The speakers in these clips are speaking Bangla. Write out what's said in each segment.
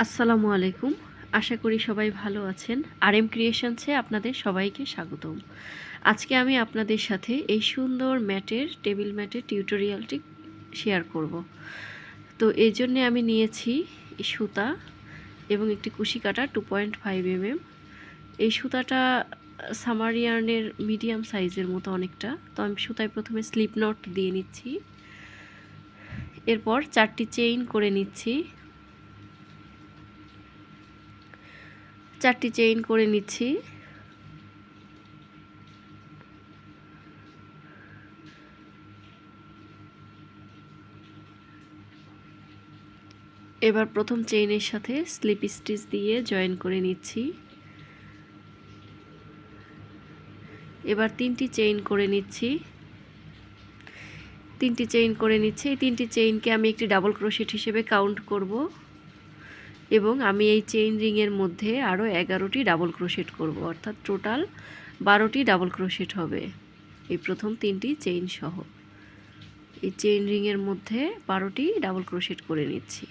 আসসালামু আলাইকুম। আশা করি সবাই ভালো আছেন। আর এম ক্রিয়েশনসে আপনাদের সবাইকে স্বাগতম। আজকে আমি আপনাদের সাথে এই সুন্দর ম্যাটের, টেবিল ম্যাটের টিউটোরিয়ালটি শেয়ার করব। তো এই জন্যে আমি নিয়েছি সুতা এবং একটি কুশি কাটা টু পয়েন্ট ফাইভ এমএম এই সুতাটা সামারিয়ানের মিডিয়াম সাইজের মতো অনেকটা। তো আমি সুতায় প্রথমে স্লিপ নট দিয়ে নিচ্ছি। এরপর চারটি চেইন করে নিচ্ছি। চারটি চেইন করে নিচ্ছি। এবার প্রথম চেইনের সাথে স্লিপ স্টিচ দিয়ে জয়েন করে নিচ্ছি। এবার তিনটি চেইন করে নিচ্ছি। তিনটি চেইন করে নিচ্ছি। এই তিনটি চেইনকে আমি একটি ডাবল ক্রোশেট হিসেবে কাউন্ট করব। এবং আমি এই চেইন রিংয়ের মধ্যে আরও এগারোটি ডাবল ক্রোশেট করব। অর্থাৎ টোটাল বারোটি ডাবল ক্রোশেট হবে। এই প্রথম তিনটি চেইন সহ। এই চেইন রিংয়ের মধ্যে বারোটি ডাবল ক্রোশেট করে নিচ্ছি।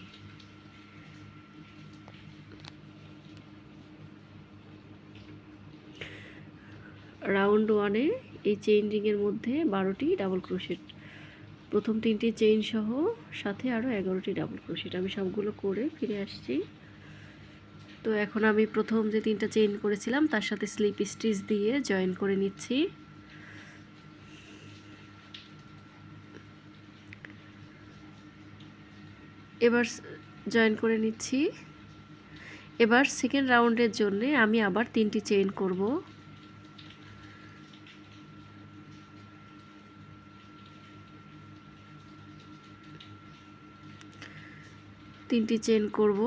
রাউন্ড ওয়ানে এই চেইন রিংয়ের মধ্যে বারোটি ডাবল ক্রোশেট প্রথম তিনটি চেইন সহ সাথে আরও এগারোটি ডাবল ক্রোশেট আমি সবগুলো করে ফিরে আসছি। তো এখন আমি প্রথম যে তিনটা চেইন করেছিলাম, তার সাথে স্লিপ স্টিচ দিয়ে জয়েন করে নিচ্ছি। এবার জয়েন করে নিচ্ছি। এবার সেকেন্ড রাউন্ডের জন্যে আমি আবার তিনটি চেইন করব। তিনটি চেন করব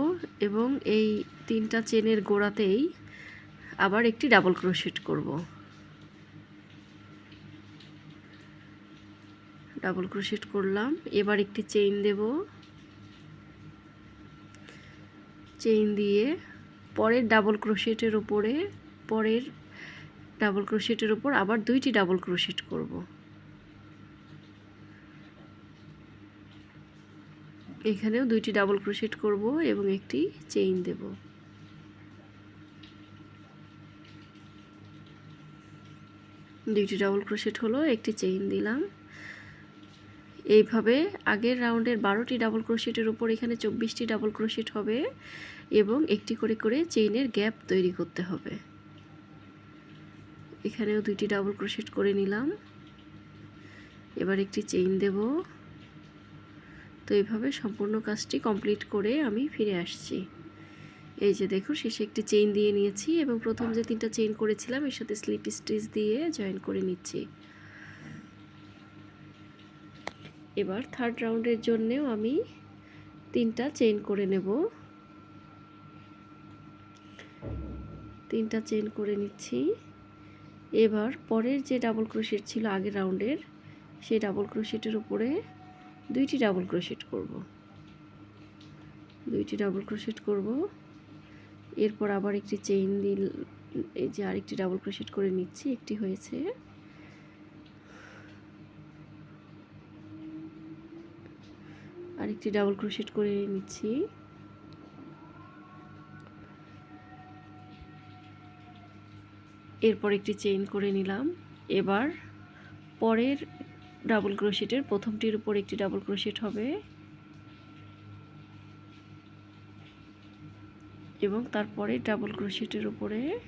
এবং এই তিনটা চেনের গোড়াতেই আবার একটি ডাবল ক্রোশেট করব। ডাবল ক্রোশেট করলাম, এবার একটি চেইন দেব। চেইন দিয়ে পরের ডাবল ক্রোশেটের উপরে, পরের ডাবল ক্রোশেটের উপর আবার দুইটি ডাবল ক্রোশেট করব। এখানেও দুইটি ডাবল ক্রোশেট করব এবং একটি চেইন দেব। দুইটি ডাবল ক্রোশেট হলো, একটি চেইন দিলাম। এইভাবে আগের রাউন্ডের বারোটি ডাবল ক্রোশেটের উপর এখানে চব্বিশটি ডাবল ক্রোশেট হবে এবং একটি করে করে চেইনের গ্যাপ তৈরি করতে হবে। এখানেও দুইটি ডাবল ক্রোশেট করে নিলাম। এবার একটি চেইন দেব। তো এইভাবে সম্পূর্ণ কাজটি কমপ্লিট করে আমি ফিরে আসছি। এই যে দেখুন, শেষে একটি চেইন দিয়ে নিয়েছি এবং প্রথম যে তিনটা চেইন করেছিলাম, এর সাথে স্লিপ স্টিচ দিয়ে জয়েন করে নিচ্ছি। এবার থার্ড রাউন্ডের জন্যেও আমি তিনটা চেইন করে নেব। তিনটা চেইন করে নিচ্ছি। এবার পরের যে ডাবল ক্রোশেট ছিল আগের রাউন্ডের, সেই ডাবল ক্রোশেটের উপরে দুইটি ডাবল ক্রোশেট করব। দুইটি ডাবল ক্রোশেট করব। এরপর আবার একটি চেইন দিল এই যে আরেকটি ডাবল ক্রোশেট করে নিচ্ছি। একটি হয়েছে আরেকটি ডাবল ক্রোশেট করে নিচ্ছি। এরপর একটি চেইন করে নিলাম। এবার পরের ডাবল ক্রোশেটের প্রথমটির উপর একটি ডাবল ক্রোশেট হবে। এবং তারপরে ডাবল ক্রোশেটের উপরে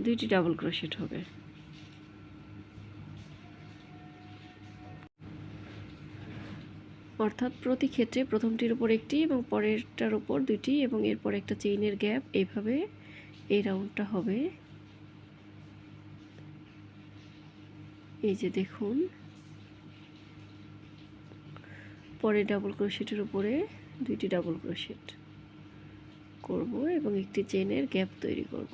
দুইটি ডাবল ক্রোশেট হবে। অর্থাৎ প্রতি ক্ষেত্রে প্রথমটির উপর একটি এবং পরেরটার উপর দুইটি এবং এরপর একটা চেইনের গ্যাপ। এইভাবে এই রাউন্ডটা হবে। এই যে দেখুন পরে ডাবল ক্রোশেটের উপরে দুইটি ডাবল ক্রোশেট করব এবং একটি চেনের গ্যাপ তৈরি করব।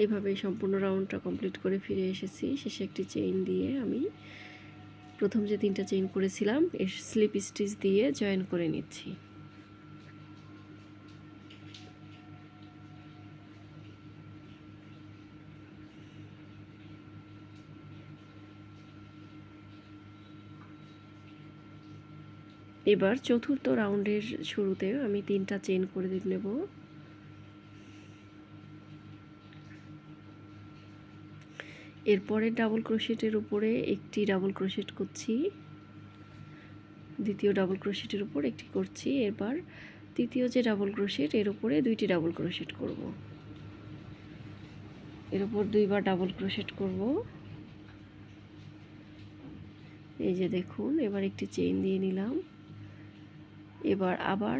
এইভাবে সম্পূর্ণ রাউন্ডটা কমপ্লিট করে ফিরে এসেছি। শেষে একটি চেইন দিয়ে আমি প্রথম যে তিনটা চেইন করেছিলাম, এর স্লিপ স্টিচ দিয়ে জয়েন করে নিচ্ছি। এবার চতুর্থ রাউন্ডের শুরুতে আমি তিনটা চেন করে নেব। এরপরে ডাবল ক্রোশেটের উপরে একটি ডাবল ক্রোশেট করছি। দ্বিতীয় ডাবল ক্রোশেটের উপর একটি করছি। এরপর তৃতীয় যে ডাবল ক্রোশেট, এর উপরে দুইটি ডাবল ক্রোশেট করব। এর উপর দুইবার ডাবল ক্রোশেট করব। এই যে দেখুন, এবার একটি চেইন দিয়ে নিলাম। এবার আবার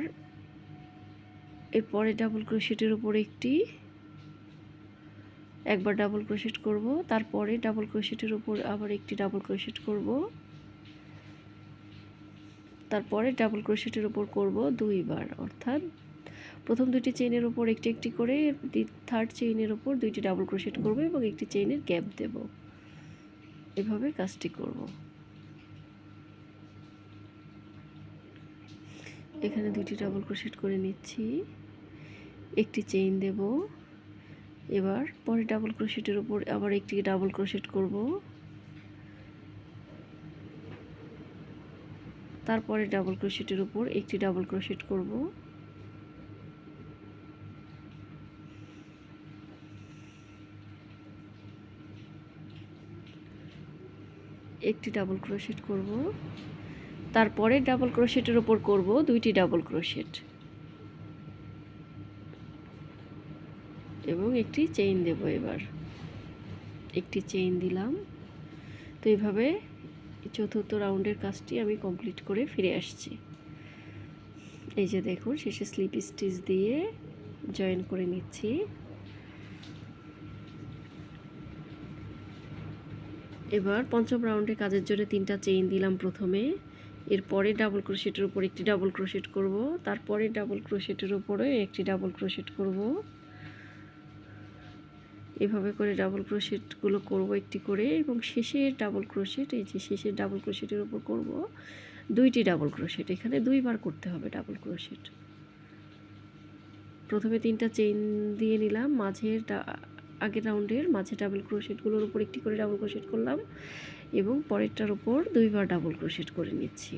এরপরে ডাবল ক্রোশেটের উপর একটি, একবার ডাবল ক্রোশেট করব, তারপরে ডাবল ক্রোশেটের উপর আবার একটি ডাবল ক্রোশেট করব, তারপরে ডাবল ক্রোশেটের উপর করব দুইবার, অর্থাৎ প্রথম দুইটি চেইনের উপর একটি একটি করে থার্ড চেইনের উপর দুইটি ডাবল ক্রোশেট করব এবং একটি চেইনের গ্যাপ দেব। এভাবে কাজটি করব। এখানে দুটি ডাবল ক্রোশেট করে নিচ্ছি। একটি চেইন দেব। এবার পরে ডাবল ক্রোশেটের উপর আবার একটি ডাবল ক্রোশেট করব। তারপরে ডাবল ক্রোশেটের উপর একটি ডাবল ক্রোশেট করব। একটি ডাবল ক্রোশেট করব। তারপরে ডাবল ক্রোশেটের ওপর করব দুইটি ডাবল ক্রোশেট এবং একটি চেইন দেব এবার। একটি চেইন দিলাম। তো এইভাবে চতুর্থ রাউন্ডের কাজটি আমি কমপ্লিট করে ফিরে আসছি। এই যে দেখুন, শেষে স্লিপ স্টিচ দিয়ে জয়েন করে নিচ্ছি। এবার পঞ্চম রাউন্ডে কাজের জন্য তিনটা চেইন দিলাম প্রথমে। এরপরে ডাবল ক্রোশেটের উপর একটি ডাবল ক্রোশেট করব, তারপরে ডাবল ক্রোশেটের উপরে একটি ডাবল ক্রোশেট করব। এভাবে করে ডাবল ক্রোশেটগুলো করব একটি করে এবং শেষের ডাবল ক্রোশেট এই যে শেষের ডাবল ক্রোশেটের উপর করব, দুইটি ডাবল ক্রোশেট এখানে দুইবার করতে হবে ডাবল ক্রোশেট প্রথমে তিনটা চেইন দিয়ে নিলাম, মাঝের আগের রাউন্ডের মাঝে ডাবল ক্রোশেটগুলোর উপর একটি করে ডাবল ক্রোশেট করলাম এবং পরেরটার উপর দুইবার ডাবল ক্রোশেট করে নিচ্ছি।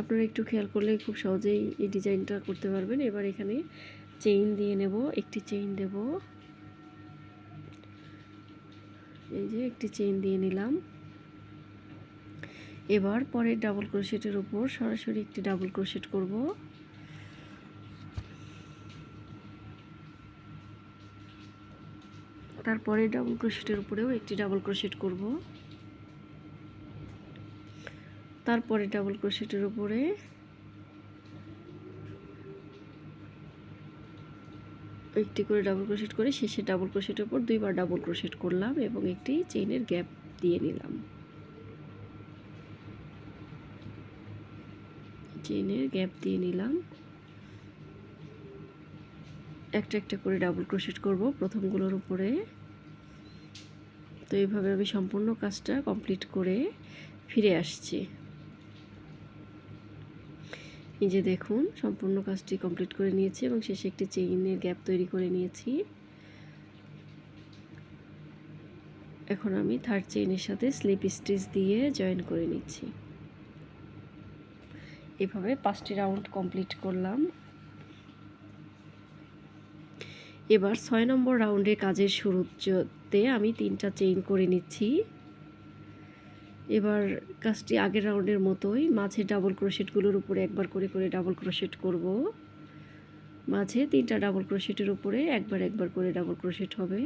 আপনারা একটু খেয়াল করলে খুব সহজেই এই ডিজাইনটা করতে পারবেন। এবার এখানে চেইন দিয়ে নেব, একটি চেইন দেব। এই যে একটি চেইন দিয়ে নিলাম। এবার পরের ডাবল ক্রোশেটের উপর সরাসরি একটি ডাবল ক্রোশেট করব। তারপরে ডাবল ক্রোশেটের উপরেও একটি ডাবল ক্রোশেট করব। তারপরে ডাবল ক্রোশেটের উপরে একটি করে ডাবল ক্রোশেট করে শেষে ডাবল ক্রোশেটের উপর দুইবার ডাবল ক্রোশেট করলাম এবং একটি চেইনের গ্যাপ দিয়ে নিলাম। চেইনের গ্যাপ দিয়ে নিলাম। একটা একটা করে ডাবল ক্রোশেট করব, প্রথমগুলোর উপরে। তো এইভাবে আমি সম্পূর্ণ কাজটা কমপ্লিট করে ফিরে আসছি। এই যে দেখুন, সম্পূর্ণ কাজটি কমপ্লিট করে নিয়েছি এবং শেষে একটি চেইনের গ্যাপ তৈরি করে নিয়েছি। এখন আমি থার্ড চেইনের সাথে স্লিপ স্টিচ দিয়ে জয়েন করে নিচ্ছি। এভাবে পাঁচটি রাউন্ড কমপ্লিট করলাম। এবার ছয় নম্বর রাউন্ডের কাজের শুরুতে আমি তিনটা চেইন করে নিচ্ছি। এবার কাজটি আগের রাউন্ডের মতোই মাঝে ডাবল ক্রোশেটগুলোর উপরে একবার করে করে ডাবল ক্রোশেট করব। মাঝে তিনটা ডাবল ক্রোশেটের উপরে একবার একবার করে ডাবল ক্রোশেট হবে।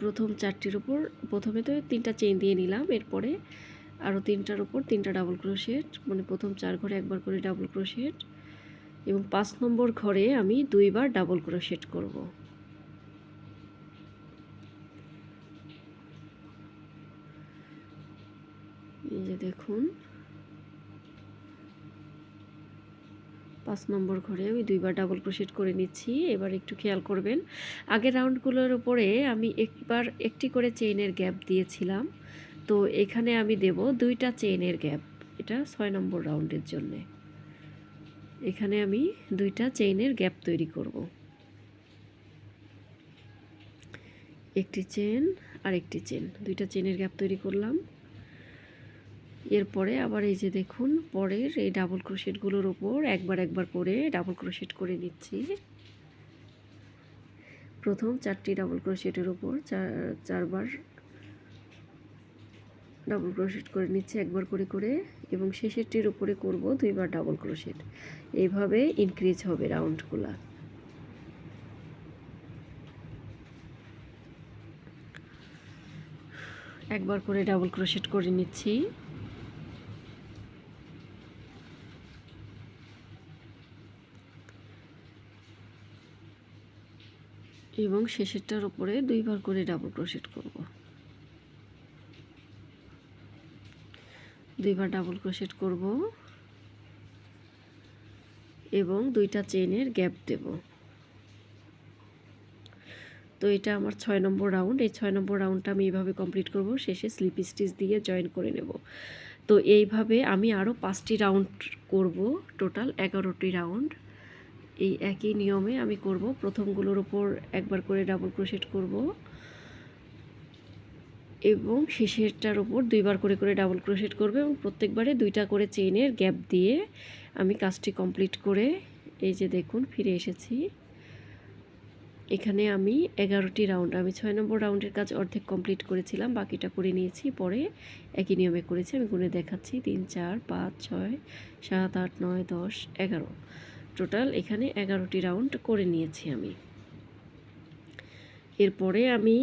প্রথম চারটির উপর প্রথমে তো তিনটা চেইন দিয়ে নিলাম, এরপরে আরও তিনটার উপর তিনটা ডাবল ক্রোশেট মানে প্রথম চার ঘরে একবার করে ডাবল ক্রোশেট এবং পাঁচ নম্বর ঘরে আমি দুইবার ডাবল ক্রোশেট করব। এই যে দেখুন, পাঁচ নম্বর ঘরে আমি দুইবার ডাবল ক্রোশেট করে নিচ্ছি, এবার একটু খেয়াল করবেন। আগের রাউন্ডগুলোর উপরে আমি একবার একটি করে চেইনের গ্যাপ দিয়েছিলাম। তো এখানে আমি দেব দুইটা চেইনের গ্যাপ এটা ছয় নম্বর রাউন্ডের জন্যে। এখানে আমি দুইটা চেইনের গ্যাপ তৈরি করব। একটি চেন আর একটি চেন দুইটা চেনের গ্যাপ তৈরি করলাম। এরপরে আবার এই যে দেখুন, পরের এই ডাবল ক্রোশেটগুলোর ওপর একবার একবার করে ডাবল ক্রোশেট করে নিচ্ছি। প্রথম চারটি ডাবল ক্রোশেটের ওপর চার চারবার ডাবল ক্রোশেট করে নিচ্ছি একবার করে করে এবং শেষেরটির উপরে করব দুইবার ডাবল ক্রোশেট এইভাবে ইনক্রিজ হবে রাউন্ডগুলো একবার করে ডাবল ক্রোশেট করে নিচ্ছি। এবং শেষেরটার উপরে দুইবার করে ডাবল ক্রোশেট করব। দুইবার ডাবল ক্রোশেট করব এবং দুইটা চেনের গ্যাপ দেব। তো এটা আমার ছয় নম্বর রাউন্ড এই ছয় নম্বর রাউন্ডটা আমি এইভাবে কমপ্লিট করব, শেষে স্লিপ স্টিচ দিয়ে জয়েন করে নেব। তো এইভাবে আমি আরও পাঁচটি রাউন্ড করব টোটাল এগারোটি রাউন্ড এই একই নিয়মে আমি করব, প্রথমগুলোর ওপর একবার করে ডাবল ক্রোশেট করব। এবং শেষেরটার ওপর দুইবার করে করে ডাবল ক্রোশেট করবে এবং প্রত্যেকবারে দুইটা করে চেইনের গ্যাপ দিয়ে আমি কাজটি কমপ্লিট করে এই যে দেখুন ফিরে এসেছি। এখানে আমি এগারোটি রাউন্ড আমি ছয় নম্বর রাউন্ডের কাজ অর্ধেক কমপ্লিট করেছিলাম, বাকিটা করে নিয়েছি, পরে একই নিয়মে করেছি, আমি গুনে দেখাচ্ছি, তিন, চার, পাঁচ, ছয়, সাত, আট, নয়, দশ, এগারো। টোটাল এখানে এগারোটি রাউন্ড করে নিয়েছি আমি। এরপরে আমি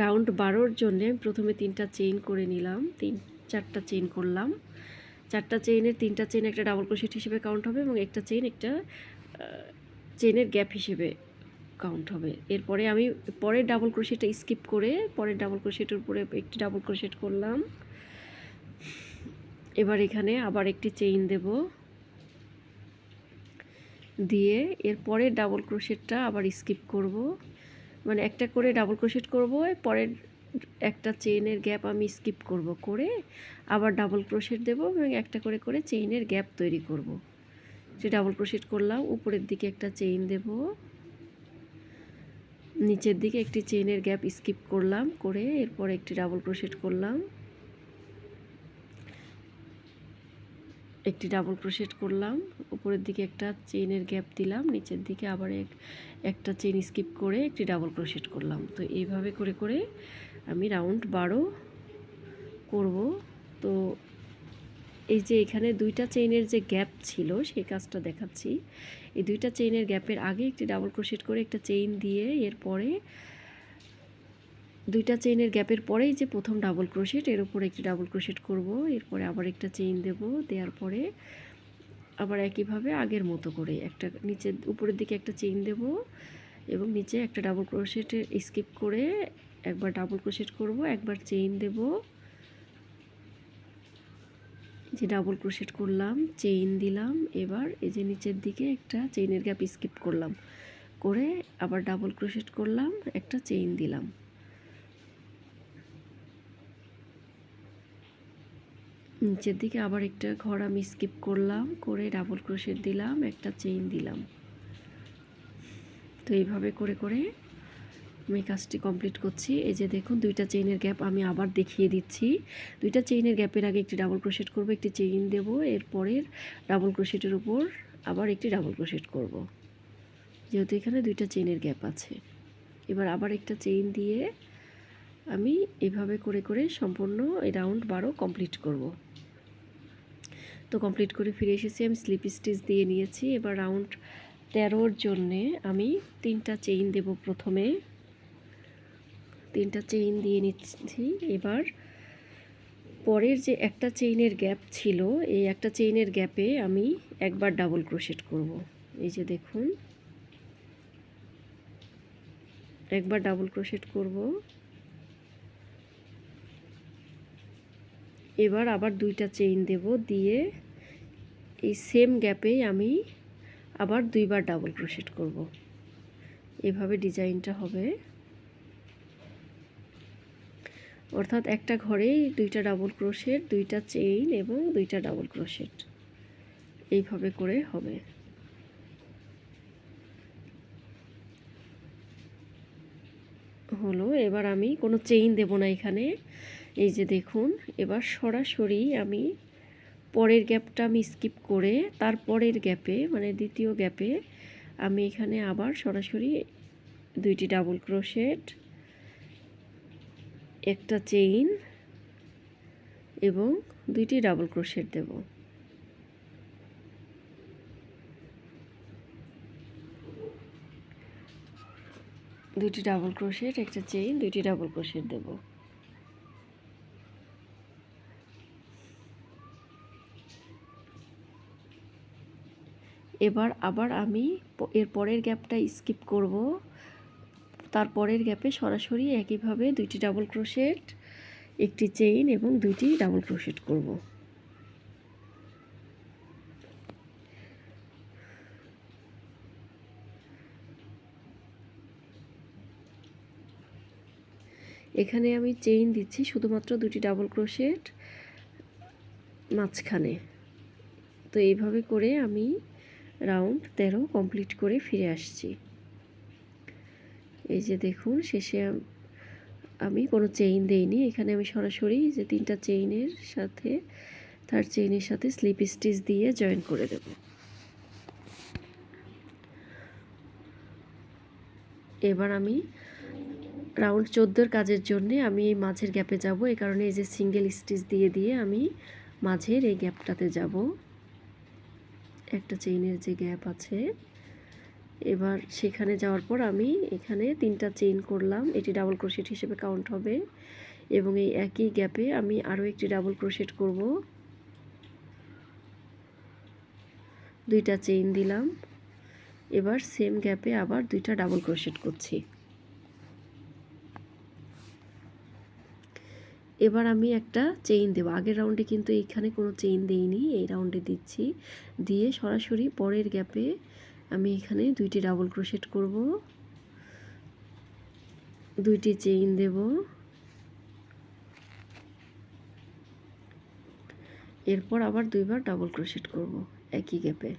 রাউন্ড বারোর জন্যে প্রথমে তিনটা চেইন করে নিলাম। তিন, চারটা চেইন করলাম। চারটা চেইনের তিনটা চেইন একটা ডাবল ক্রোশেট হিসেবে কাউন্ট হবে এবং একটা চেইন একটা চেইনের গ্যাপ হিসেবে কাউন্ট হবে। এরপরে আমি পরের ডাবল ক্রোশেটটা স্কিপ করে পরের ডাবল ক্রোশেটের উপরে একটি ডাবল ক্রোশেট করলাম। এবার এখানে আবার একটি চেইন দেব। দিয়ে এর পরের ডাবল ক্রোশেটটা আবার স্কিপ করব। মানে একটা করে ডাবল ক্রোশেট করব, পরের একটা চেইনের গ্যাপ আমি স্কিপ করব করে আবার ডাবল ক্রোশেট দেব এবং একটা করে করে চেইনের গ্যাপ তৈরি করব। যে ডাবল ক্রোশেট করলাম, উপরের দিকে একটা চেইন দেব, নিচের দিকে একটি চেইনের গ্যাপ স্কিপ করলাম করে এরপর একটি ডাবল ক্রোশেট করলাম। একটি ডাবল ক্রোশেট করলাম উপরের দিকে একটা চেইনের গ্যাপ দিলাম, নিচের দিকে আবার এক, একটা চেইন স্কিপ করে একটি ডাবল ক্রোশেট করলাম। তো এইভাবে করে করে আমি রাউন্ড বারো করব। তো এই যে এখানে দুইটা চেইনের যে গ্যাপ ছিল, সেই কাজটা দেখাচ্ছি। এই দুইটা চেইনের গ্যাপের আগে একটি ডাবল ক্রোশেট করে একটা চেইন দিয়ে এরপরে দুইটা চেইনের গ্যাপের পরেই যে প্রথম ডাবল ক্রোশেট এর উপরে একটি ডাবল ক্রোশেট করব। এরপরে আবার একটা চেইন দেব, দেওয়ার পরে আবার একইভাবে আগের মতো করে একটা নিচে উপরের দিকে একটা চেইন দেব এবং নিচে একটা ডাবল ক্রোশেটে স্কিপ করে একবার ডাবল ক্রোশেট করব, একবার চেইন দেব। যে ডাবল ক্রোশেট করলাম চেইন দিলাম, এবার এই যে নিচের দিকে একটা চেইনের গ্যাপ স্কিপ করলাম। করে আবার ডাবল ক্রোশেট করলাম, একটা চেইন দিলাম। নিচের দিকে আবার একটা ঘর আমি স্কিপ করলাম, করে ডাবল ক্রোশেট দিলাম, একটা চেইন দিলাম। তো এইভাবে করে করে আমি কাজটি কমপ্লিট করছি। এই যে দেখুন, দুইটা চেইনের গ্যাপ আমি আবার দেখিয়ে দিচ্ছি। দুইটা চেইনের গ্যাপের আগে একটি ডাবল ক্রোশেট করব, একটি চেইন দেব, এরপরের ডাবল ক্রোশেটের উপর আবার একটি ডাবল ক্রোশেট করব। যেহেতু এখানে দুইটা চেইনের গ্যাপ আছে। এবার আবার একটা চেইন দিয়ে আমি এভাবে করে করে সম্পূর্ণ এই রাউন্ড বারো কমপ্লিট করব। তো কমপ্লিট করে ফিরে এসেছি। আমি স্লিপ স্টিচ দিয়ে নিয়েছি। এবার রাউন্ড তেরোর জন্যে আমি তিনটা চেইন দেব প্রথমে। তিনটা চেইন দিয়ে নিচ্ছি। এবার পরের যে একটা চেইনের গ্যাপ ছিল, এই একটা চেইনের গ্যাপে আমি একবার ডাবল ক্রোশেট করব। এই যে দেখুন। একবার ডাবল ক্রোশেট করব। এবার আবার দুইটা চেইন দেব দিয়ে এই সেম গ্যাপেই আমি আবার দুইবার ডাবল ক্রোশেট করব। এভাবে ডিজাইনটা হবে। অর্থাৎ একটা ঘরেই দুইটা ডাবল ক্রোশেট দুইটা চেইন এবং দুইটা ডাবল ক্রোশেট এইভাবে করে হবে। হলো, এবার আমি কোনো চেইন দেব না এখানে। এই যে দেখুন, এবার সরাসরি আমি পরের গ্যাপটা আমি স্কিপ করে তার পরের গ্যাপে মানে দ্বিতীয় গ্যাপে আমি এখানে আবার সরাসরি দুইটি ডাবল ক্রোশেট একটা চেইন এবং দুইটি ডাবল ক্রোশেট দেব। দুইটি ডাবল ক্রোশেট একটা চেইন, দুইটি ডাবল ক্রোশেট দেব। এবার আবার আমি এর পরের গ্যাপটা স্কিপ করব। তার পরের গ্যাপে সরাসরি একইভাবে দুইটি ডাবল ক্রোশেট, একটি চেইন এবং দুইটি ডাবল ক্রোশেট করব। এখানে আমি চেইন দিচ্ছি শুধুমাত্র দুটি ডাবল ক্রোশেট মাঝখানে। তো এইভাবে করে আমি রাউন্ড তেরো কমপ্লিট করে ফিরে আসছি। এই যে দেখুন, শেষে আমি কোনো চেইন দেইনি। এখানে আমি সরাসরি যে তিনটা চেইনের সাথে, তার চেইনের সাথে স্লিপ স্টিচ দিয়ে জয়েন করে দেব। এবার আমি রাউন্ড চোদ্দোর কাজের জন্যে আমি এই মাঝের গ্যাপে যাব। এই কারণে এই যে সিঙ্গেল স্টিচ দিয়ে দিয়ে আমি মাঝের এই গ্যাপটাতে যাব। একটা চেইনের যে গ্যাপ আছে, এবার সেখানে যাওয়ার পর আমি এখানে তিনটা চেইন করলাম। এটি ডাবল ক্রোশেট হিসেবে কাউন্ট হবে এবং এই একই গ্যাপে আমি আরও একটি ডাবল ক্রোশেট করব। দুইটা চেইন দিলাম। এবার সেম গ্যাপে আবার দুইটা ডাবল ক্রোশেট করছি। এবার আমি একটা চেইন দেবো। আগের রাউন্ডে কিন্তু এখানে কোনো চেইন দেইনি, এই রাউন্ডে দিচ্ছি। দিয়ে সরাসরি পরের গ্যাপে আমি এখানে দুইটি ডাবল ক্রোশেট করব। দুইটি চেইন দেব। এরপর আবার দুইবার ডাবল ক্রোশেট করব একই গ্যাপে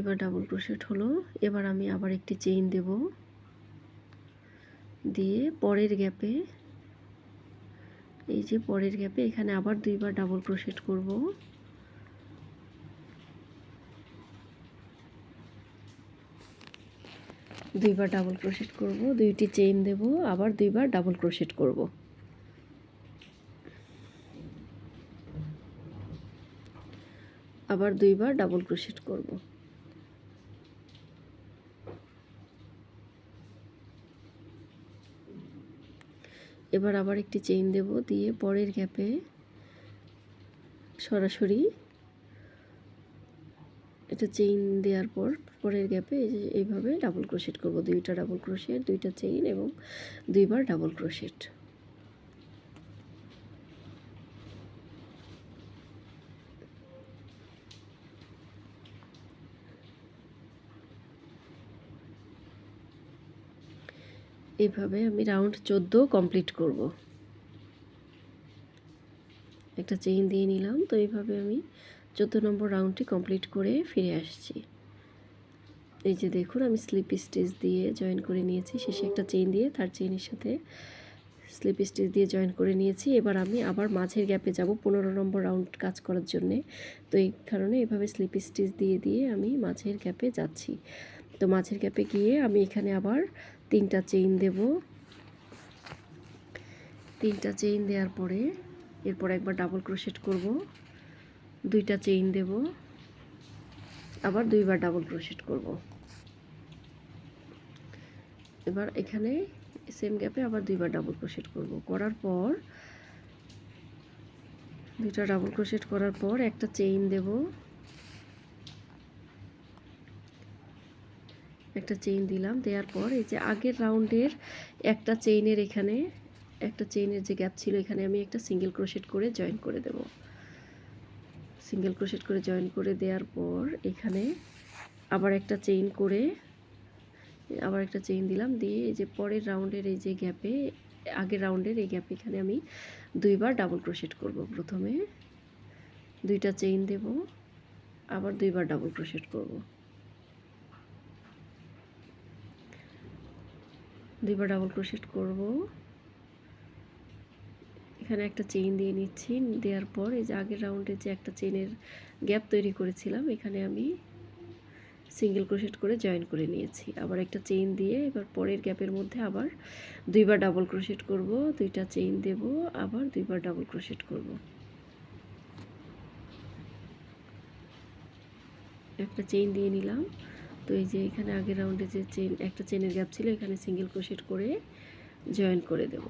দুইবার ডাবল ক্রোশেট হলো। এবার আমি আবার একটি চেইন দেব। দিয়ে পরের গ্যাপে এই যে পরের গ্যাপে এখানে আবার দুইবার ডাবল ক্রোশেট করব। দুইবার ডাবল ক্রোশেট করব, দুইটি চেইন দেব, আবার দুইবার ডাবল ক্রোশেট করব। আবার দুইবার ডাবল ক্রোশেট করব। এবার আবার একটি চেইন দেব দিয়ে পরের গ্যাপে সরাসরি এটা চেইন দেওয়ার পর পরের গ্যাপে এই এইভাবে ডাবল ক্রোশেট করব। দুইটা ডাবল ক্রোশেট দুইটা চেইন এবং দুইবার ডাবল ক্রোশেট এইভাবে আমি রাউন্ড চোদ্দ কমপ্লিট করব। একটা চেইন দিয়ে নিলাম, তো এইভাবে আমি চোদ্দ নম্বর রাউন্ডটি কমপ্লিট করে ফিরে আসছি। এই যে দেখুন, আমি স্লিপ স্টিচ দিয়ে জয়েন করে নিয়েছি। শেষে একটা চেইন দিয়ে তার চেইনের সাথে স্লিপ স্টিচ দিয়ে জয়েন করে নিয়েছি। এবার আমি আবার মাঝের গ্যাপে যাব পনেরো নম্বর রাউন্ড কাজ করার জন্যে। তো এই কারণে এভাবে স্লিপ স্টিচ দিয়ে দিয়ে আমি মাঝের গ্যাপে যাচ্ছি। তো মাঝের গ্যাপে গিয়ে আমি এখানে আবার তিনটা চেইন দেব। তিনটা চেইন দেওয়ার পরে এরপর একবার ডাবল ক্রোশেট করব। দুইটা চেইন দেব। আবার দুইবার ডাবল ক্রোশেট করব। এবার এখানে সেম গ্যাপে আবার দুইবার ডাবল ক্রোশেট করব। করার পর, দুইটা ডাবল ক্রোশেট করার পর একটা চেইন দেব। একটা চেইন দিলাম, দেওয়ার পর এই যে আগের রাউন্ডের একটা চেইনের এখানে, একটা চেইনের যে গ্যাপ ছিল এখানে আমি একটা সিঙ্গেল ক্রোশেট করে জয়েন করে দেব। সিঙ্গেল ক্রোশেট করে জয়েন করে দেওয়ার পর এখানে আবার একটা চেইন করে, আবার একটা চেইন দিলাম, দিয়ে এই যে পরের রাউন্ডের এই যে গ্যাপে আগের রাউন্ডের এই গ্যাপে এখানে আমি দুইবার ডাবল ক্রোশেট করব প্রথমে। দুইটা চেইন দেব, আবার দুইবার ডাবল ক্রোশেট করব। দুইবার ডাবল ক্রোশেট করব। এখানে একটা চেইন দিয়ে নিচ্ছি। দেওয়ার পর এই যে আগের রাউন্ডে যে একটা চেইনের গ্যাপ তৈরি করেছিলাম, এখানে আমি সিঙ্গেল ক্রোশেট করে জয়েন করে নিয়েছি। আবার একটা চেইন দিয়ে এবার পরের গ্যাপের মধ্যে আবার দুইবার ডাবল ক্রোশেট করব। দুইটা চেইন দেব, আবার দুইবার ডাবল ক্রোশেট করব। একটা চেইন দিয়ে নিলাম। তো এই যে এখানে আগের রাউন্ডে যে চেন একটা চেনের গ্যাপ ছিল, এখানে সিঙ্গেল ক্রোশেট করে জয়েন করে দেব।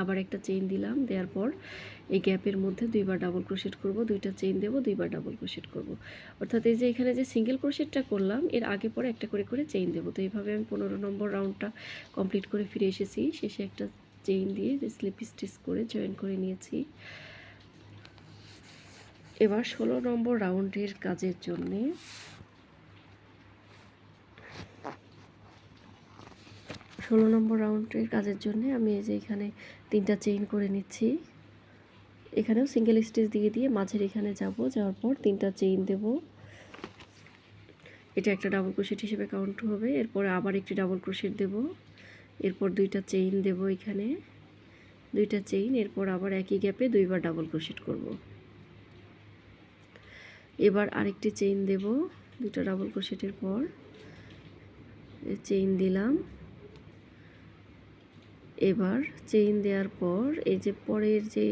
আবার একটা চেইন দিলাম, দেওয়ার পর এই গ্যাপের মধ্যে দুইবার ডাবল ক্রোশেট করব, দুইটা চেইন দেব, দুইবার ডাবল ক্রোশেট করব। অর্থাৎ এই যে এখানে যে সিঙ্গেল ক্রোশেটটা করলাম, এর আগে পরে একটা করে করে চেইন দেব। তো এইভাবে আমি পনেরো নম্বর রাউন্ডটা কমপ্লিট করে ফিরে এসেছি। শেষে একটা চেইন দিয়ে স্লিপ স্টিচ করে জয়েন করে নিয়েছি। এবার ষোলো নম্বর রাউন্ডের কাজের জন্যে ষোলো নম্বর রাউন্ডের কাজের জন্য আমি এই যে এখানে তিনটা চেইন করে নিচ্ছি। এখানেও সিঙ্গেল স্টিচ দিয়ে দিয়ে মাঝের এখানে যাব, যাওয়ার পর তিনটা চেইন দেব। এটা একটা ডাবল ক্রোশেট হিসেবে কাউন্ট হবে, এরপর আবার একটি ডাবল ক্রোশেট দেব। এরপর দুইটা চেইন দেব এখানে। দুইটা চেইন, এরপর আবার একই গ্যাপে দুইবার ডাবল ক্রোশেট করব। এবার আরেকটি চেইন দেব। দুটো ডাবল ক্রোশেটের পর চেইন দিলাম। এবার চেইন দেওয়ার পর এই যে পরের যে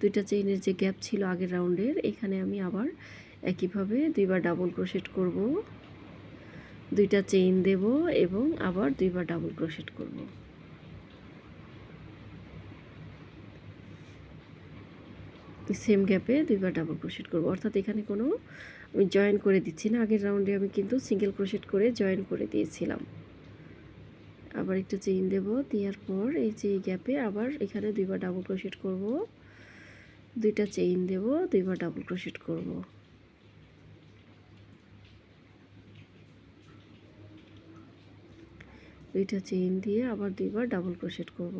দুইটা চেইনের যে গ্যাপ ছিল আগের রাউন্ডের এখানে আমি আবার একইভাবে দুইবার ডাবল ক্রোশেট করব। দুইটা চেইন দেব এবং আবার দুইবার ডাবল ক্রোশেট করব। সেম গ্যাপে দুইবার ডাবল ক্রোশেট করব। অর্থাৎ এখানে কোনো আমি জয়েন করে দিচ্ছি না। আগের রাউন্ডে আমি কিন্তু সিঙ্গেল ক্রোশেট করে জয়েন করে দিয়েছিলাম। আবার একটা চেইন দেব। দেওয়ার পর এই যে গ্যাপে আবার এখানে দুইবার ডাবল ক্রোশেট করব। দুইটা চেইন দেব, দুইবার ডাবল ক্রোশেট করব। দুইটা চেইন দিয়ে আবার দুইবার ডাবল ক্রোশেট করব।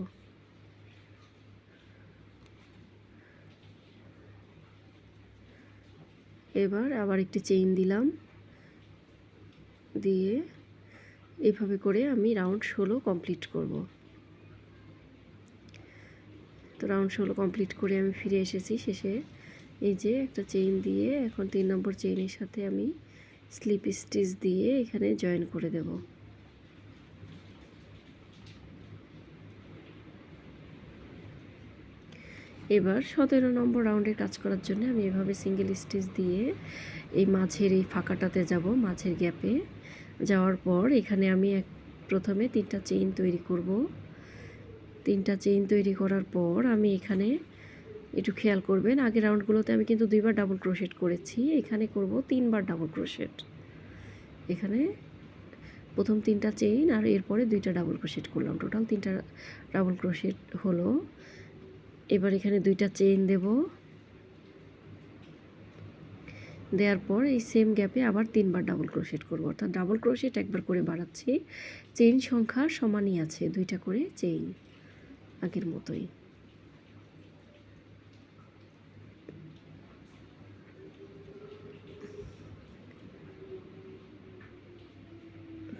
এবার আবার একটি চেইন দিলাম। দিয়ে এইভাবে করে আমি রাউন্ড ষোলো কমপ্লিট করব। তো রাউন্ড ষোলো কমপ্লিট করে আমি ফিরে এসেছি শেষে। এই যে একটা চেইন দিয়ে এখন তিন নম্বর চেইনের সাথে আমি স্লিপ স্টিচ দিয়ে এখানে জয়েন করে দেব। এবার সতেরো নম্বর রাউন্ডের কাজ করার জন্য আমি এভাবে সিঙ্গেল স্টিচ দিয়ে এই মাঝের এই ফাঁকাটাতে যাব মাঝের গ্যাপে। যাওয়ার পর এখানে আমি এক, প্রথমে তিনটা চেইন তৈরি করব। তিনটা চেইন তৈরি করার পর আমি এখানে একটু খেয়াল করবেন, আগের রাউন্ডগুলোতে আমি কিন্তু দুইবার ডাবল ক্রোশেট করেছি, এখানে করব তিনবার ডাবল ক্রোশেট এখানে প্রথম তিনটা চেইন আর এরপরে দুইটা ডাবল ক্রোশেট করলাম। টোটাল তিনটা ডাবল ক্রোশেট হলো। এবার এখানে দুইটা চেইন দেব। দেওয়ার পর এই সেম গ্যাপে আবার তিনবার ডাবল ক্রোশেট করব। অর্থাৎ ডাবল ক্রোশেট একবার করে বাড়াচ্ছি। চেইন সংখ্যা সমানই আছে, দুইটা করে চেইন আগের মতোই।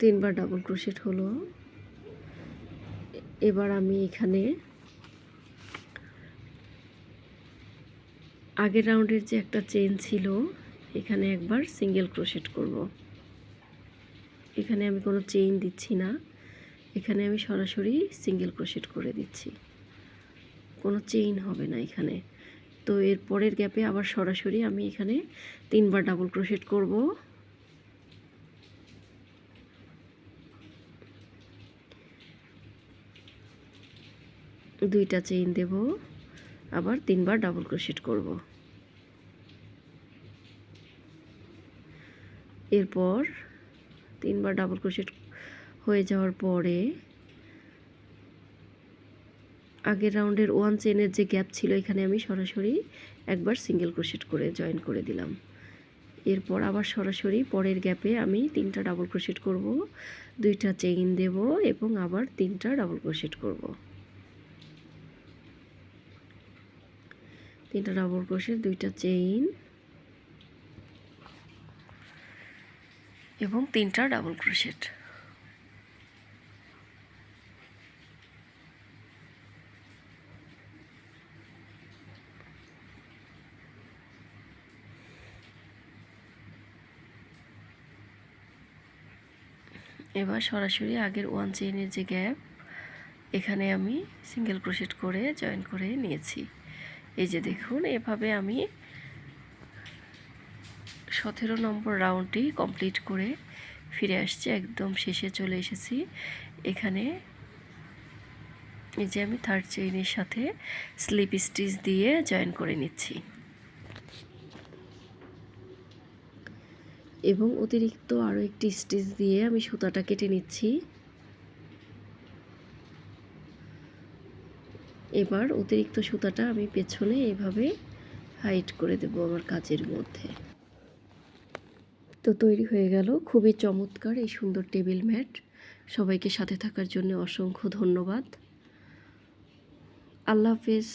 তিনবার ডাবল ক্রোশেট হলো। এবার আমি এখানে আগের রাউন্ডের যে একটা চেন ছিল, এখানে একবার সিঙ্গেল ক্রোশেট করব। এখানে আমি কোনো চেইন দিচ্ছি না। এখানে আমি সরাসরি সিঙ্গেল ক্রোশেট করে দিচ্ছি। কোনো চেইন হবে না এখানে। তো এর পরের গ্যাপে আবার সরাসরি আমি এখানে তিনবার ডাবল ক্রোশেট করব। দুইটা চেইন দেব। আবার তিনবার ডাবল ক্রোশেট করব। এরপর তিনবার ডাবল ক্রোশেট হয়ে যাওয়ার পরে আগের রাউন্ডের ওয়ান চেনের যে গ্যাপ ছিল, এখানে আমি সরাসরি একবার সিঙ্গেল ক্রোশেট করে জয়েন করে দিলাম। এরপর আবার সরাসরি পরের গ্যাপে আমি তিনটা ডাবল ক্রোশেট করব, দুইটা চেইন দেব এবং আবার তিনটা ডাবল ক্রোশেট করব। তিনটা ডাবল ক্রোশের দুইটা চেইন এবং তিনটা ডাবল ক্রোশেট এবার সরাসরি আগের ওয়ান চেইনের যে গ্যাপ এখানে আমি সিঙ্গেল ক্রোশেট করে জয়েন করে নিয়েছি। এই যে দেখুন, এভাবে আমি সতেরো নম্বর রাউন্ডটি কমপ্লিট করে ফিরে আসছি, একদম শেষে চলে এসেছি। এখানে এই যে আমি থার্ড চেইনের সাথে স্লিপ স্টিচ দিয়ে জয়েন করে নিচ্ছি। এবং অতিরিক্ত আরও একটি স্টিচ দিয়ে আমি সুতাটা কেটে নিচ্ছি। এবার অতিরিক্ত সুতাটা আমি পেছনে এভাবে হাইট করে দেব আমার কাজের মধ্যে। তো তৈরি হয়ে গেল। খুবই চমৎকার এই সুন্দর টেবিল ম্যাট সবাইকে সাথে থাকার জন্য অসংখ্য ধন্যবাদ। আল্লাহ হাফেজ।